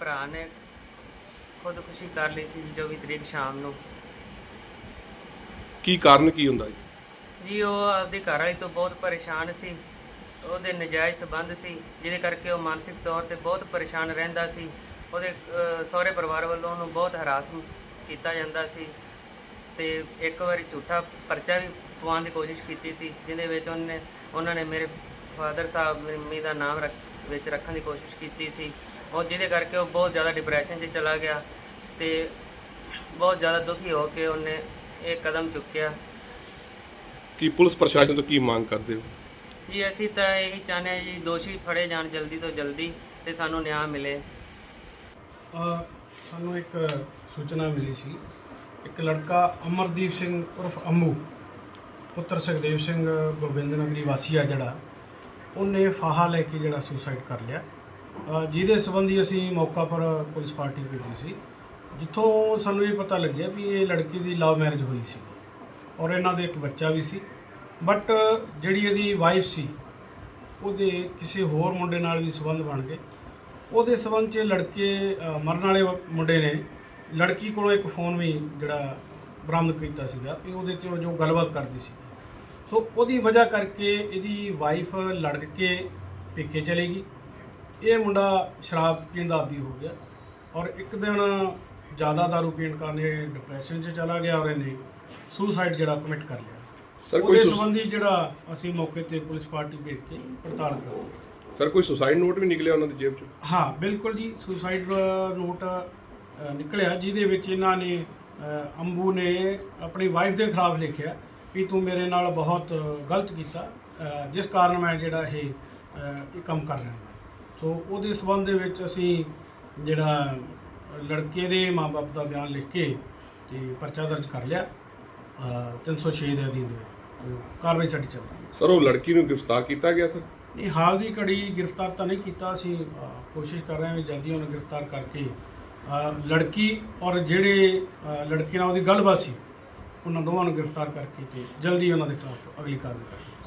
ਭਰਾ ਨੇ ਖੁਦਕੁਸ਼ੀ ਕਰ ਲਈ ਸੀ 24 ਤਰੀਕ ਸ਼ਾਮ ਨੂੰ। ਕੀ ਕਾਰਨ ਕੀ ਹੁੰਦਾ ਜੀ? ਜੀ ਉਹ ਆਪਦੀ ਘਰ ਵਾਲੀ ਤੋਂ ਬਹੁਤ ਪਰੇਸ਼ਾਨ ਸੀ। ਉਹਦੇ ਨਜਾਇਜ਼ ਸਬੰਧ ਸੀ ਜਿਹਦੇ ਕਰਕੇ ਉਹ ਮਾਨਸਿਕ ਤੌਰ ਤੇ ਬਹੁਤ ਪਰੇਸ਼ਾਨ ਰਹਿੰਦਾ ਸੀ। ਉਹਦੇ ਅਹ, ਸਹੁਰੇ ਪਰਿਵਾਰ ਵੱਲੋਂ ਉਹਨੂੰ ਬਹੁਤ ਹਰਾਸ ਕੀਤਾ ਜਾਂਦਾ ਸੀ ਤੇ ਇੱਕ ਵਾਰੀ ਝੂਠਾ ਪਰਚਾ ਵੀ ਪਵਾਉਣ ਦੀ ਕੋਸ਼ਿਸ਼ ਕੀਤੀ ਸੀ ਜਿਹਦੇ ਵਿੱਚ ਉਹਨੇ ਉਹਨਾਂ ਨੇ ਮੇਰੇ ਫਾਦਰ ਸਾਹਿਬ ਮੇਰੀ ਮੰਮੀ ਦਾ ਨਾਮ ਰੱਖ ਵਿੱਚ ਰੱਖਣ ਦੀ ਕੋਸ਼ਿਸ਼ ਕੀਤੀ ਸੀ। ਉਹ ਜਿਹਦੇ ਕਰਕੇ ਉਹ ਬਹੁਤ ਜ਼ਿਆਦਾ ਡਿਪਰੈਸ਼ਨ 'ਚ ਚਲਾ ਗਿਆ ਤੇ ਬਹੁਤ ਜ਼ਿਆਦਾ ਦੁਖੀ ਹੋ ਕੇ ਉਹਨੇ ਇਹ ਕਦਮ ਚੁੱਕਿਆ। ਕੀ ਪੁਲਿਸ ਪ੍ਰਸ਼ਾਸਨ ਤੋਂ ਕੀ ਮੰਗ ਕਰਦੇ ਹੋ? ਜੀ ਅਸੀਂ ਤਾਂ ਇਹੀ ਚਾਹੁੰਦੇ ਹਾਂ ਜੀ ਦੋਸ਼ੀ ਫੜੇ ਜਾਣ ਜਲਦੀ ਤੋਂ ਜਲਦੀ ਤੇ ਸਾਨੂੰ ਨਿਆਂ ਮਿਲੇ। ਅ, ਸਾਨੂੰ ਇੱਕ ਸੂਚਨਾ ਮਿਲੀ ਸੀ। ਇੱਕ ਲੜਕਾ ਅਮਰਦੀਪ ਸਿੰਘ ਉਰਫ ਅੰਮੂ ਪੁੱਤਰ ਸੁਖਦੇਵ ਸਿੰਘ ਗੋਬਿੰਦ ਨਗਰੀ ਵਾਸੀ ਆ ਜਿਹੜਾ ਉਹਨੇ ਫਾਹਾ ਲੈ ਕੇ ਜਿਹੜਾ ਸੁਸਾਈਡ ਕਰ ਲਿਆ। ਜਿਹਦੇ ਸੰਬੰਧੀ ਅਸੀਂ ਮੌਕਾ ਪਰ ਪੁਲਿਸ ਪਾਰਟੀ ਭੇਜੀ ਸੀ। ਜਿੱਥੋਂ ਸਾਨੂੰ ਇਹ ਪਤਾ ਲੱਗਿਆ ਵੀ ਇਹ ਲੜਕੀ ਦੀ ਲਵ ਮੈਰਿਜ ਹੋਈ ਸੀ ਔਰ ਇਹਨਾਂ ਦੇ ਇੱਕ ਬੱਚਾ ਵੀ ਸੀ। ਬਟ ਜਿਹੜੀ ਇਹਦੀ ਵਾਈਫ ਸੀ, ਉਹਦੇ ਕਿਸੇ ਹੋਰ ਮੁੰਡੇ ਨਾਲ ਵੀ ਸੰਬੰਧ ਬਣ ਗਏ। ਉਹਦੇ ਸੰਬੰਧ 'ਚ ਲੜਕੇ ਮਰਨ ਵਾਲੇ ਮੁੰਡੇ ਨੇ ਲੜਕੀ ਕੋਲੋਂ ਇੱਕ ਫੋਨ ਵੀ ਜਿਹੜਾ ਬਰਾਮਦ ਕੀਤਾ ਸੀਗਾ ਵੀ ਉਹਦੇ ਤੇ ਜੋ ਗੱਲਬਾਤ ਕਰਦੀ ਸੀ। ਸੋ ਉਹਦੀ ਵਜ੍ਹਾ ਕਰਕੇ ਇਹਦੀ ਵਾਈਫ ਲੜ ਕੇ ਪੇਕੇ ਚਲੇਗੀ ਇਹ ਮੁੰਡਾ ਸ਼ਰਾਬ ਪੀਣ ਦਾ ਆਦੀ ਹੋ ਗਿਆ ਔਰ ਇੱਕ ਦਿਨ ਜ਼ਿਆਦਾ ਦਾਰੂ ਪੀਣ ਕਾਰਨ ਇਹ ਡਿਪਰੈਸ਼ਨ 'ਚ ਚਲਾ ਗਿਆ ਔਰ ਇਹਨੇ ਸੁਸਾਈਡ ਜਿਹੜਾ ਕਮਿਟ ਕਰ ਲਿਆ। ਸਰ ਕੋਈ ਸੰਬੰਧੀ ਜਿਹੜਾ ਅਸੀਂ ਮੌਕੇ ਤੇ ਪੁਲਿਸ ਪਾਰਟੀ ਭੇਜ ਕੇ ਪੜਤਾਲ ਕਰਾਂਗੇ ਸਰ ਕੋਈ ਸੁਸਾਈਡ ਨੋਟ ਵੀ ਨਿਕਲਿਆ ਉਹਨਾਂ ਦੀ ਜੇਬ ਚੋਂ? ਹਾਂ ਬਿਲਕੁਲ ਜੀ ਸੁਸਾਈਡ ਨੋਟ ਨਿਕਲਿਆ ਜਿਹਦੇ ਵਿੱਚ ਇਹਨਾਂ ਨੇ ਅੰਬੂ ਨੇ ਆਪਣੀ ਵਾਈਫ ਦੇ ਖਿਲਾਫ ਲਿਖਿਆ ਵੀ ਤੂੰ ਮੇਰੇ ਨਾਲ ਬਹੁਤ ਗਲਤ ਕੀਤਾ ਜਿਸ ਕਾਰਨ ਮੈਂ ਜਿਹੜਾ ਇਹ ਕੰਮ ਕਰ ਰਿਹਾ ਹਾਂ। ਸੋ ਉਹਦੇ ਸਬੰਧ ਦੇ ਵਿੱਚ ਅਸੀਂ ਜਿਹੜਾ ਲੜਕੇ ਦੇ ਮਾਪੇ ਦਾ ਬਿਆਨ ਲਿਖ ਕੇ ਤੇ ਪਰਚਾ ਦਰਜ ਕਰ ਲਿਆ ਅ, 306 ਦੇ ਅਧੀਨ ਦੇ ਵਿੱਚ। ਕਾਰਵਾਈ ਸਾਡੀ ਚੱਲ ਰਹੀ ਹੈ। ਸਰ ਉਹ ਲੜਕੀ ਨੂੰ ਗ੍ਰਿਫਤਾਰ ਕੀਤਾ ਗਿਆ ਸਰ? ਨਹੀਂ ਹਾਲ ਦੀ ਘੜੀ ਗ੍ਰਿਫਤਾਰ ਤਾਂ ਨਹੀਂ ਕੀਤਾ ਅਸੀਂ ਕੋਸ਼ਿਸ਼ ਕਰ ਰਹੇ ਹਾਂ ਵੀ ਜਲਦੀ ਉਹਨੂੰ ਗ੍ਰਿਫਤਾਰ ਕਰਕੇ ਲੜਕੀ ਔਰ ਜਿਹੜੇ ਲੜਕੀ ਨਾਲ ਉਹਦੀ ਗੱਲਬਾਤ ਸੀ ਉਹਨਾਂ ਦੋਵਾਂ ਨੂੰ ਗ੍ਰਿਫਤਾਰ ਕਰਕੇ ਤੇ ਜਲਦੀ ਉਹਨਾਂ ਦੇ ਖਿਲਾਫ ਅਗਲੀ ਕਾਰਵਾਈ ਕਰਾਂਗੇ